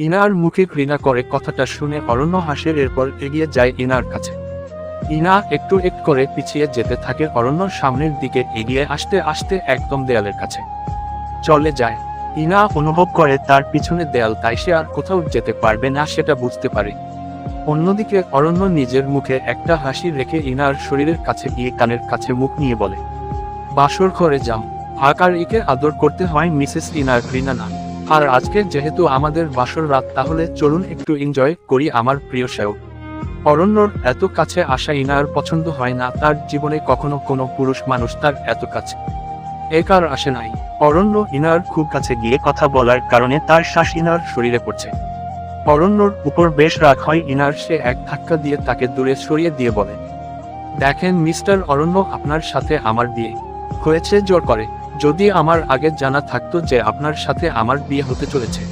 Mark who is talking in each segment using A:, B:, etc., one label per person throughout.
A: Inner মুখে ঘৃণা করে কথাটা শুনে অরণ্য হাসের এরপর এগিয়ে যায় ইনার কাছে। ইনা একটু একটু করে পিছিয়ে যেতে থাকে অরণ্যর সামনের দিকে এগিয়ে আসতে আসতে একদম দেয়ালের কাছে। চলে যায়। ইনা অনুভব করে তার পিছনে দেয়াল, তাই সে আর কোথাও যেতে পারবে না সেটা বুঝতে পারে। অন্যদিকে অরণ্য নিজের মুখে একটা হাসি রেখে ইনার শরীরের কাছে গিয়ে কানের কাছে মুখ নিয়ে বলে, বাসর ঘরে যাও। আকার ইকে আদর করতে হয় মিসেস ইনার ঘৃণা না। আর আজকে যেহেতু আমাদের বাসর রাত, তাহলে চলুন একটু এনজয় করি আমার প্রিয় সেও। অরণ্যর এত কাছে আসা ইনার পছন্দ হয় না, তার জীবনে কখনো কোনো পুরুষ মানুষ তার এত কাছে। একার আসে নাই। অরণ্য ইনার খুব কাছে গিয়ে কথা বলার কারণে তার শ্বাস ইনার শরীরে পড়ছে। অরণ্যর উপর বেশ রাগ হয় ইনার, সে এক ধাক্কা দিয়ে তাকে দূরে সরিয়ে দিয়ে বলে, দেখেন মিস্টার অরণ্য, আপনার সাথে আমার বিয়ে হয়েছে, জোর করে। যদি আমার আগে জানা থাকতো যে আপনার সাথে আমার বিয়ে হতে চলেছে,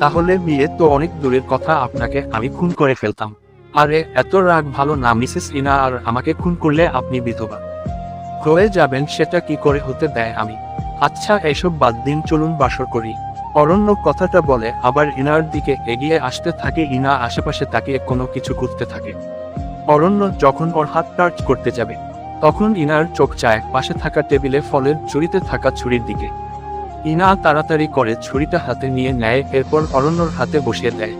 A: তাহলে বিয়ে তো অনেক দূরের কথা, আপনাকে আমি খুন করে ফেলতাম। আরে, এত রাগ ভালো না, মিসেস ইনা, আর আমাকে খুন করলে আপনি বিধবা। হয়ে যাবেন, সেটা কি করে হতে দেয় আমি? আচ্ছা এসব বাদ দিন, চলুন বাসর করি। অরণ্য কথাটা বলে, আবার ইনার দিকে এগিয়ে আসতে থাকে, ইনা আশেপাশে তাকিয়ে কোনো কিছু করতে থাকে। অরণ্য যখন ওর হাত টাচ করতে যাবে তখন ইনার চোখ চায় পাশে থাকা টেবিলে ফলের ছুরিতে থাকা ছুরির দিকে। ইনা তাড়াতাড়ি করে ছুরিটা হাতে নিয়ে নেয়, এরপর অরণ্যর হাতে বসিয়ে দেয়।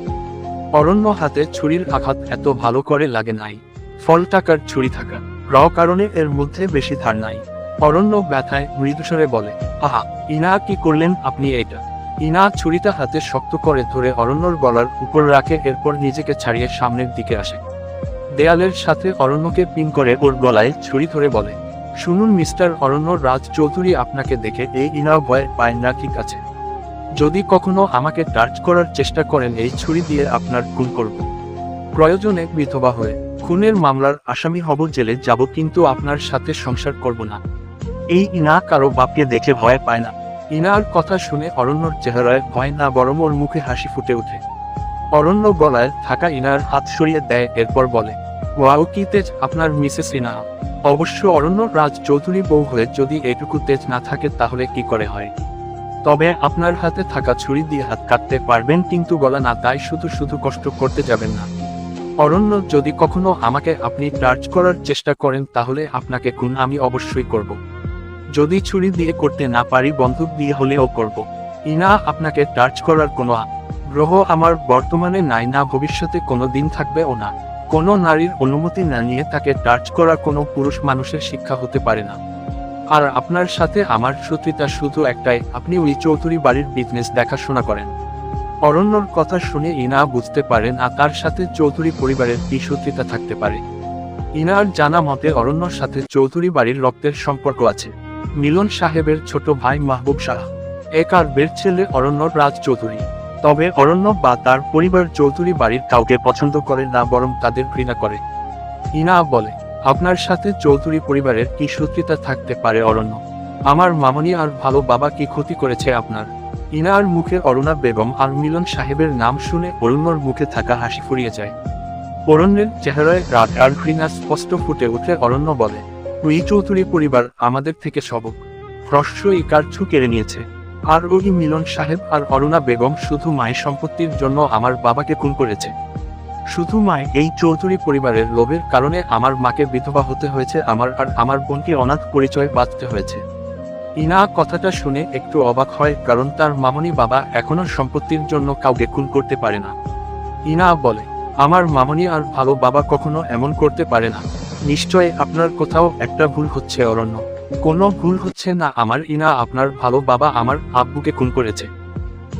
A: অরণ্য হাতে ছুরির আঘাত এত ভালো করে লাগে নাই। ফল টাকার ছুরি থাকা। র কারণে এর মধ্যে বেশি ধার নাই। অরণ্য ব্যথায় মৃদুস্বরে বলে, আহা, ইনা কি করলেন আপনি এটা ইনা ছুরিটা হাতে শক্ত করে ধরে অরণ্যর গলার উপর রাখে, এরপর নিজেকে ছাড়িয়ে সামনের দিকে আসে। দেয়ালের সাথে অরণ্যকে পিন করে ওর গলায় ছুরি ধরে বলে, শুনুন মিস্টার অরণ্য রাজ চৌধুরী আপনাকে দেখে এই ইনা ভয় পায় না, ঠিক আছে। যদি কখনো আমাকে টাচ করার চেষ্টা করেন, এই ছুরি দিয়ে আপনার খুন করব। প্রয়োজনে বিধবা হয়ে খুনের মামলার আসামি হব, জেলে যাব, কিন্তু আপনার সাথে সংসার করব না। এই ইনা কারও বাপকে দেখে ভয় পায় না। ইনার কথা শুনে অরণ্যর চেহারায় ভয় না, বরং ওর মুখে হাসি ফুটে ওঠে। অরণ্য গলায় থাকা ইনার হাত সরিয়ে দেয়, এরপর বলে ওয়াও কি তেজ আপনার মিসেস ইনা অবশ্য অরণ্য রাজ চৌধুরী বউ হয়ে যদি এটুকু তেজ না থাকে তাহলে কি করে হয়? তবে আপনার হাতে থাকা ছুরি দিয়ে হাত কাটতে পারবেন কিন্তু গলা না, তাই শুধু শুধু কষ্ট করতে যাবেন না। অরণ্য যদি কখনো আমাকে আপনি টাচ করার চেষ্টা করেন তাহলে আপনাকে খুন আমি অবশ্যই করব। যদি ছুরি দিয়ে করতে না পারি বন্দুক দিয়ে হলেও করব। ইনা আপনাকে টাচ করার কোনো গ্রহ আমার বর্তমানে নাই না, ভবিষ্যতে কোনো দিন থাকবেও না। কোনো নারীর অনুমতি না নিয়ে তাকে টাচ করা কোনো পুরুষ মানুষের শিক্ষা হতে পারে না। আর আপনার সাথে আমার শত্রুতা শুধু একটাই, আপনি ওই চৌধুরী বাড়ির বিজনেস দেখাশোনা করেন। অরণ্যর কথা শুনে ইনা বুঝতে পারেন আর তার সাথে চৌধুরী পরিবারের কি শত্রুতা থাকতে পারে। ইনার জানা মতে অরণ্যর সাথে চৌধুরী বাড়ির রক্তের সম্পর্ক আছে। মিলন সাহেবের ছোট ভাই মাহবুব শাহ। এক আর বের ছেলে অরণ্য রাজ চৌধুরী। তবে অরণ্য বা তার পরিবার চৌধুরী বাড়ির কাউকে পছন্দ করে না, বরং তাদের ঘৃণা করে। ইনা বলে, আপনার সাথে চৌধুরী পরিবারের কি শত্রুতা থাকতে পারে অরণ্য? আমার মামনি আর ভালো বাবা কি ক্ষতি করেছে আপনার? ইনার মুখে অরুণা বেগম আর মিলন সাহেবের নাম শুনে অরণ্যর মুখে থাকা হাসি ফুরিয়ে যায়। অরণ্যের চেহারায় রাগ আর ঘৃণা স্পষ্ট ফুটে উঠে অরণ্য বলে ওই চৌধুরী পরিবার আমাদের থেকে সবক। হ্রস্ব ইকার্ছু কেড়ে নিয়েছে। আর ওই মিলন সাহেব আর অরুণা বেগম শুধু মায়ের সম্পত্তির জন্য আমার বাবাকে খুন করেছে। শুধু মায় এই চৌধুরী পরিবারের লোভের কারণে আমার মাকে বিধবা হতে হয়েছে, আমার আর আমার বোনকে অনাথ পরিচয় বাঁচতে হয়েছে। ইনা কথাটা শুনে একটু অবাক হয়, কারণ তার মামনি বাবা এখনও সম্পত্তির জন্য কাউকে খুন করতে পারে না। ইনা বলে, আমার মামনি আর ভালো বাবা কখনো এমন করতে পারে না। নিশ্চয় আপনার কোথাও একটা ভুল হচ্ছে, অরণ্য। কোনো ভুল হচ্ছে না আমার ইনা আপনার ভালো বাবা আমার আব্বুকে খুন করেছে।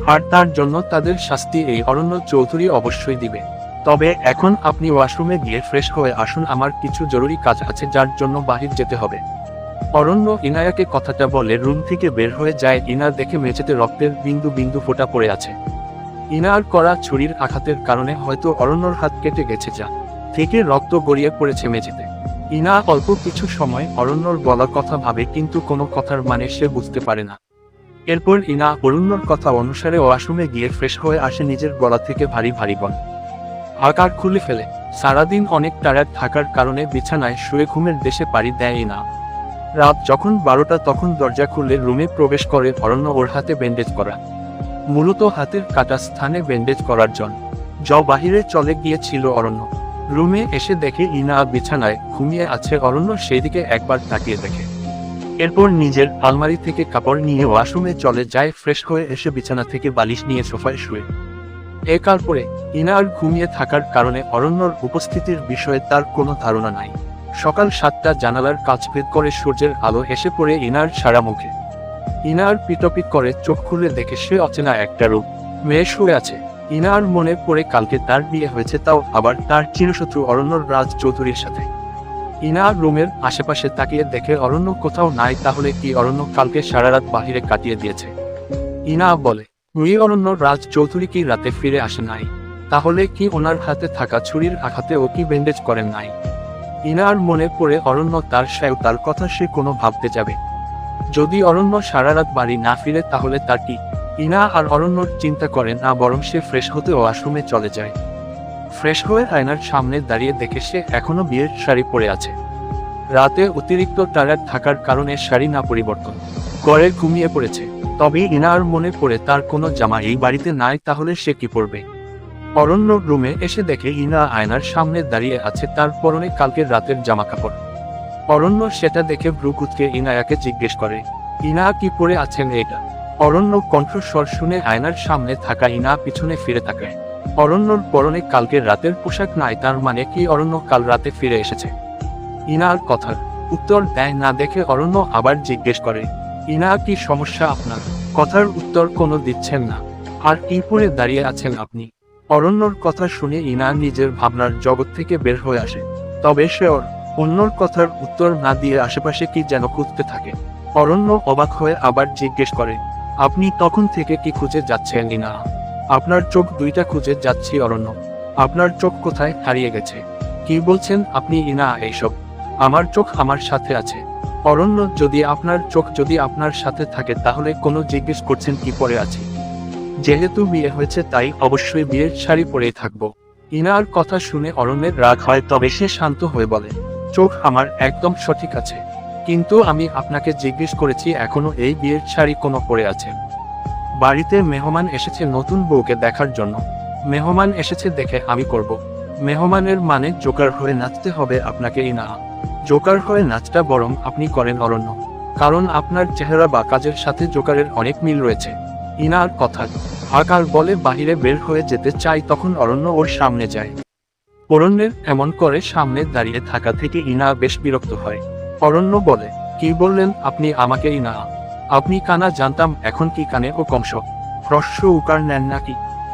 A: আর তার জন্য তাদের শাস্তি এই অরণ্য চৌধুরী অবশ্যই দিবে। তবে এখন আপনি ওয়াশরুমে গিয়ে ফ্রেশ হয়ে আসুন, আমার কিছু জরুরি কাজ আছে যার জন্য বাহির যেতে হবে। অরণ্য ইনায়াকে কথাটা বলে রুম থেকে বের হয়ে যায়। ইনা দেখে মেঝেতে রক্তের বিন্দু বিন্দু ফোটা পড়ে আছে। ইনার করা ছুরির আঘাতের কারণে হয়তো অরণ্যর হাত কেটে গেছে যা থেকে রক্ত গড়িয়ে পড়েছে মেঝেতে। ইনা অল্প কিছু সময় অরণ্যর বলা কথা ভাবে কিন্তু কোনো কথার মানে সে বুঝতে পারে না। এরপর ইনা অরণ্যর কথা অনুসারে ওয়াশরুমে গিয়ে ফ্রেশ হয়ে আসে নিজের গলা থেকে ভারী ভারী বন আকার খুলে ফেলে। সারাদিন অনেক টায়ার্ড থাকার কারণে বিছানায় শুয়ে ঘুমের দেশে পাড়ি দেয় না রাত যখন বারোটা তখন দরজা খুলে রুমে প্রবেশ করে অরণ্য ওর হাতে ব্যান্ডেজ করা। মূলত হাতের কাটা স্থানে ব্যান্ডেজ করার জন্য জ বাহিরে চলে গিয়েছিল অরণ্য। রুমে এসে দেখে ইনা বিছানায় ঘুমিয়ে আছে অরণ্য সেই দিকে একবার তাকিয়ে দেখে। এরপর নিজের আলমারি থেকে কাপড় নিয়ে ওয়াশরুমে চলে যায়, ফ্রেশ হয়ে এসে বিছানা থেকে বালিশ নিয়ে সোফায় শুয়ে। এ পরে ইনার ঘুমিয়ে থাকার কারণে অরণ্যর উপস্থিতির বিষয়ে তার কোনো ধারণা নাই। সকাল সাতটা জানালার কাজ ভেদ করে সূর্যের আলো এসে পড়ে ইনার সারা মুখে। ইনার পিটপিট করে চোখ খুলে দেখে সে অচেনা একটা রূপ মেয়ে শুয়ে আছে। ইনার মনে পড়ে কালকে তার বিয়ে হয়েছে, তাও আবার তার চিরশত্রু অরণ্যর রাজ চৌধুরীর সাথে। ইনার রুমের আশেপাশে তাকিয়ে দেখে অরণ্য কোথাও নাই, তাহলে কি অরণ্য কালকে সারা রাত বাহিরে কাটিয়ে দিয়েছে? ইনা বলে ওই অরণ্য রাজ চৌধুরী কি রাতে ফিরে আসে নাই? তাহলে কি ওনার হাতে থাকা ছুরির আঘাতে ও কি ব্যান্ডেজ করেন নাই? ইনার মনে পড়ে অরণ্য তার সায় তার কথা সে কোনো ভাবতে যাবে। যদি অরণ্য সারা রাত বাড়ি না ফিরে, তাহলে তার কি ইনা আর অরণ্যর চিন্তা করে না বরং সে ফ্রেশ হতে ওয়াশরুমে চলে যায়। ফ্রেশ হয়ে আয়নার সামনে দাঁড়িয়ে দেখে সে এখনও বিয়ের শাড়ি পরে আছে। রাতে অতিরিক্ত টায়ার থাকার কারণে শাড়ি না পরিবর্তন। করে ঘুমিয়ে পড়েছে। তবে ইনার মনে পড়ে তার কোনো জামা এই বাড়িতে নাই, তাহলে সে কি পরবে? অরণ্য রুমে এসে দেখে ইনা আয়নার সামনে দাঁড়িয়ে আছে তার পরনে কালকের রাতের জামা কাপড় অরণ্য সেটা দেখে ভ্রুকুতকে ইনায়াকে জিজ্ঞেস করে, ইনা কি পরে আছেন এটা? অরণ্য কণ্ঠস্বর শুনে আয়নার সামনে থাকা ইনা পিছনে ফিরে তাকায়। অরণ্যর পরনে কালকের রাতের পোশাক নাই, তার মানে কি অরণ্য কাল রাতে ফিরে এসেছে? ইনার কথার উত্তর দেয় না দেখে অরণ্য আবার জিজ্ঞেস করে ইনা কি সমস্যা আপনার? কথার উত্তর কোনো দিচ্ছেন না। আর কি পরে দাঁড়িয়ে আছেন আপনি? অরণ্যর কথা শুনে ইনা নিজের ভাবনার জগৎ থেকে বের হয়ে আসে। তবে সে ওর অন্যর কথার উত্তর না দিয়ে আশেপাশে কি যেন খুঁজতে থাকে। অরণ্য অবাক হয়ে আবার জিজ্ঞেস করে আপনি তখন থেকে কি খুঁজে যাচ্ছেন ইনা আপনার চোখ দুইটা খুঁজে যাচ্ছি, অরণ্য। আপনার চোখ কোথায় হারিয়ে গেছে? কি বলছেন আপনি ইনা এইসব? আমার চোখ আমার সাথে আছে। অরণ্য, যদি আপনার চোখ যদি আপনার সাথে থাকে, তাহলে কোনো জিজ্ঞেস করছেন কি পরে আছে? যেহেতু বিয়ে হয়েছে, তাই অবশ্যই বিয়ের শাড়ি পরেই থাকব। ইনার কথা শুনে অরণ্যের রাগ হয়, তবে সে শান্ত হয়ে বলে, চোখ আমার একদম সঠিক আছে। কিন্তু আমি আপনাকে জিজ্ঞেস করেছি, এখনও এই বিয়ের শাড়ি কোনো পরে আছে। বাড়িতে মেহমান এসেছে নতুন বউকে দেখার জন্য। মেহমান এসেছে দেখে আমি করব। মেহমানের মানে জোকার হয়ে নাচতে হবে আপনাকেই না জোকার হয়ে নাচটা বরং আপনি করেন অরণ্য। কারণ আপনার চেহারা বা কাজের সাথে জোকারের অনেক মিল রয়েছে। ইনার কথা। আকার বলে বাহিরে বের হয়ে যেতে চাই তখন অরণ্য ওর সামনে যায়। অরণ্যের এমন করে সামনে দাঁড়িয়ে থাকা থেকে ইনা বেশ বিরক্ত হয়। অরণ্য বলে, কি বললেন আপনি আমাকেই না। আপনি কানা জানতাম, এখন কি কানে ও কংস? হ্রস্ব উকার নেন নাকি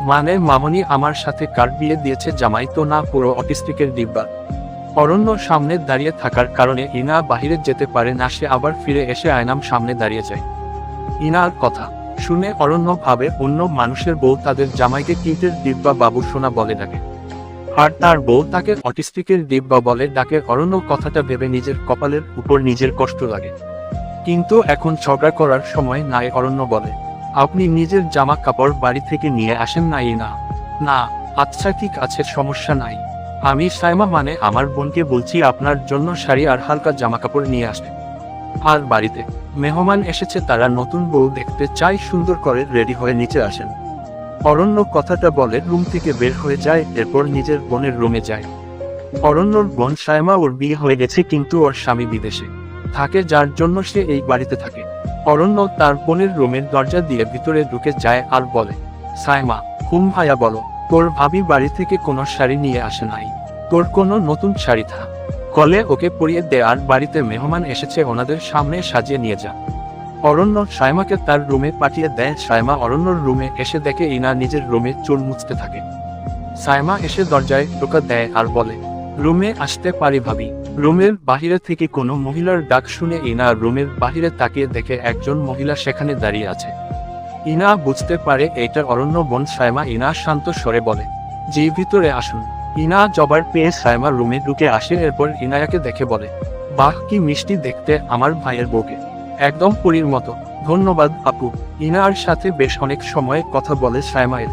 A: মানে মামনি আমার সাথে কার বিয়ে দিয়েছে জামাই তো না পুরো অটিস্টিকের ডিব্বা অরণ্য সামনে দাঁড়িয়ে থাকার কারণে ইনা বাহিরে যেতে পারে না, সে আবার ফিরে এসে আয়নাম সামনে দাঁড়িয়ে যায়। ইনার কথা শুনে অরণ্য ভাবে, অন্য মানুষের বউ তাদের জামাইকে কিটের ডিব্বা বাবু সোনা বলে ডাকে। আর তার বউ তাকে অটিস্টিকের ডিব্বা বলে ডাকে অরণ্য কথাটা ভেবে নিজের কপালের উপর নিজের কষ্ট লাগে। কিন্তু এখন ঝগড়া করার সময় নাই অরণ্য বলে, আপনি নিজের জামা কাপড় বাড়ি থেকে নিয়ে আসেন নাই না। না আচ্ছা ঠিক আছে, সমস্যা নাই। আমি সাইমা মানে আমার বোনকে বলছি আপনার জন্য শাড়ি আর হালকা জামা কাপড় নিয়ে আসে আর বাড়িতে মেহমান এসেছে, তারা নতুন বউ দেখতে চাই সুন্দর করে রেডি হয়ে নিচে আসেন। অরণ্য কথাটা বলে রুম থেকে বের হয়ে যায়, এরপর নিজের বোনের রুমে যায়। অরণ্যর বোন সায়মা ওর বিয়ে হয়ে গেছে কিন্তু ওর স্বামী বিদেশে। থাকে যার জন্য সে এই বাড়িতে থাকে। অরণ্য তার বোনের রুমের দরজা দিয়ে ভিতরে ঢুকে যায় আর বলে, সায়মা হুম ভাইয়া বলো, তোর ভাবি বাড়ি থেকে কোনো শাড়ি নিয়ে আসে নাই। তোর কোনো নতুন শাড়ি থা। কলে ওকে পরিয়ে দে আর বাড়িতে মেহমান এসেছে, ওনাদের সামনে সাজিয়ে নিয়ে যা। অরণ্য সায়মাকে তার রুমে পাঠিয়ে দেয়। সায়মা অরণ্যর রুমে এসে দেখে ইনা নিজের রুমে চুল মুছতে থাকে। সায়মা এসে দরজায় টোকা দেয় আর বলে, রুমে আসতে পারি ভাবি। রুমের বাহিরে থেকে কোনো মহিলার ডাক শুনে ইনা রুমের বাহিরে তাকিয়ে দেখে একজন মহিলা সেখানে দাঁড়িয়ে আছে। ইনা বুঝতে পারে এটা অরণ্য বোন সায়মা। ইনা শান্ত স্বরে বলে যে ভিতরে আসুন। ইনা জবার পেয়ে সায়মা রুমে ঢুকে আসে। এরপর ইনায়াকে দেখে বলে, বাহ, কি মিষ্টি দেখতে আমার ভাইয়ের বউকে। একদম পরীর মতো। ধন্যবাদ, আপু। ইনার সাথে বেশ অনেক সময় কথা বলে সায়মায়ের।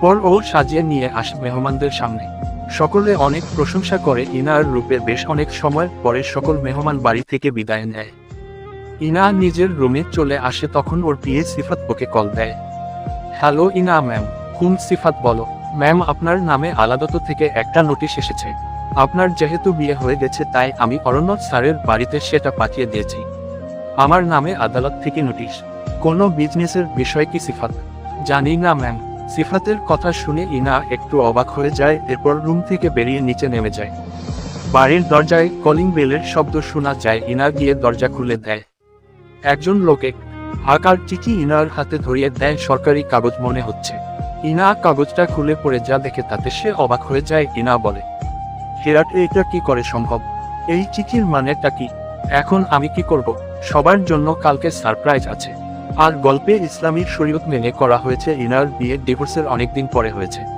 A: পর ও সাজিয়ে নিয়ে আসে মেহমানদের সামনে। সকলে অনেক প্রশংসা করে ইনার রূপে বেশ অনেক সময় পরে সকল মেহমান বাড়ি থেকে বিদায় নেয়। ইনা নিজের রুমে চলে আসে তখন ওর পিয়ে সিফাত ওকে কল দেয়। হ্যালো ইনা ম্যাম, কোন সিফাত বলো? ম্যাম, আপনার নামে আলাদত থেকে একটা নোটিশ এসেছে। আপনার যেহেতু বিয়ে হয়ে গেছে তাই আমি অরণ্য স্যারের বাড়িতে সেটা পাঠিয়ে দিয়েছি। আমার নামে আদালত থেকে নোটিশ। কোনো বিজনেসের বিষয় কি সিফাত? জানি না, ম্যাম। সিফাতের কথা শুনে ইনা একটু অবাক হয়ে যায়, এরপর রুম থেকে বেরিয়ে নিচে নেমে যায়। বাড়ির দরজায় কলিং বেলের শব্দ শোনা যায়, ইনা গিয়ে দরজা খুলে দেয়। একজন লোকে আকার চিঠি ইনার হাতে ধরিয়ে দেয়, সরকারি কাগজ মনে হচ্ছে। ইনা কাগজটা খুলে পড়ে যা দেখে তাতে সে অবাক হয়ে যায়, ইনা বলে, হেরাট, এটা কি করে সম্ভব? এই চিঠির মানেটা কি? এখন আমি কি করব? সবার জন্য কালকে সারপ্রাইজ আছে। আর গল্পে ইসলামী শরীয়ত মেনে করা হয়েছে ইনার বিয়ে ডিভোর্সের অনেকদিন পরে হয়েছে।